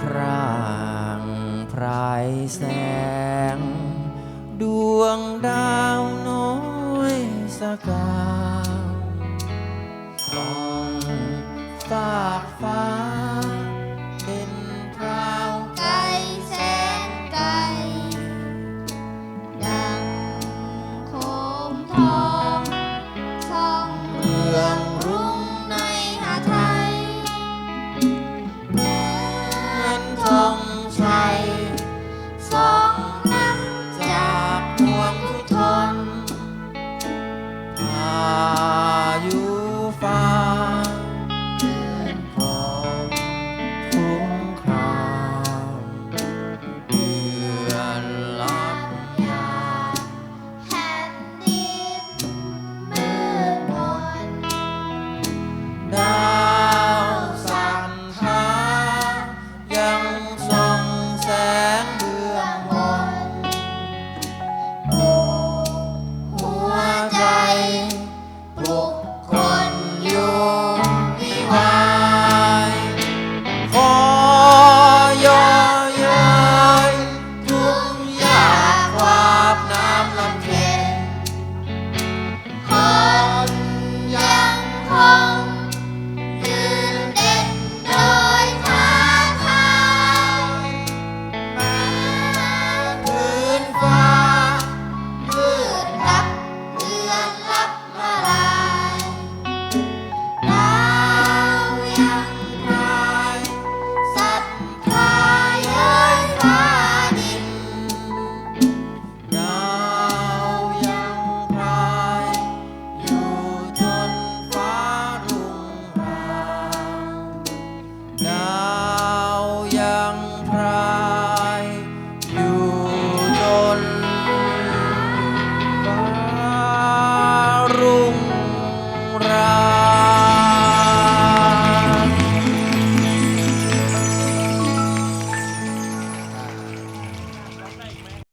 พรางไพรแสง ดวงดาวน้อยสกาวของฝากฟ้า